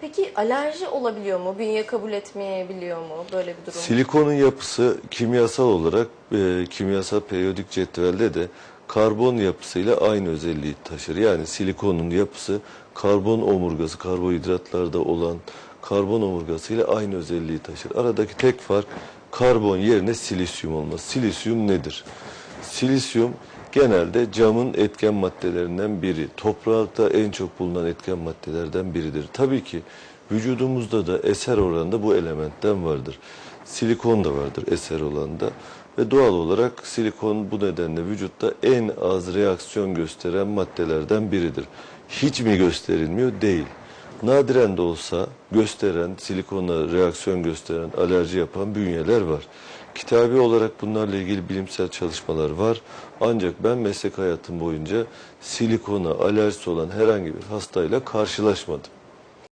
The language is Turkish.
Peki alerji olabiliyor mu? Bünye kabul etmeyebiliyor mu böyle bir durum? Silikonun yapısı kimyasal olarak e, kimyasal periyodik cetvelde de karbon yapısıyla aynı özelliği taşır. Yani silikonun yapısı karbon omurgası, karbohidratlarda olan karbon omurgasıyla aynı özelliği taşır. Aradaki tek fark karbon yerine silisyum olması. Silisyum nedir? Silisyum genelde camın etken maddelerinden biri. Toprakta en çok bulunan etken maddelerden biridir. Tabii ki vücudumuzda da eser oranında bu elementten vardır. Silikon da vardır eser oranında ve doğal olarak silikon bu nedenle vücutta en az reaksiyon gösteren maddelerden biridir. Hiç mi gösterilmiyor? Değil. Nadiren de olsa gösteren, silikonla reaksiyon gösteren, alerji yapan bünyeler var. Kitabi olarak bunlarla ilgili bilimsel çalışmalar var. Ancak ben meslek hayatım boyunca silikona alerjisi olan herhangi bir hastayla karşılaşmadım.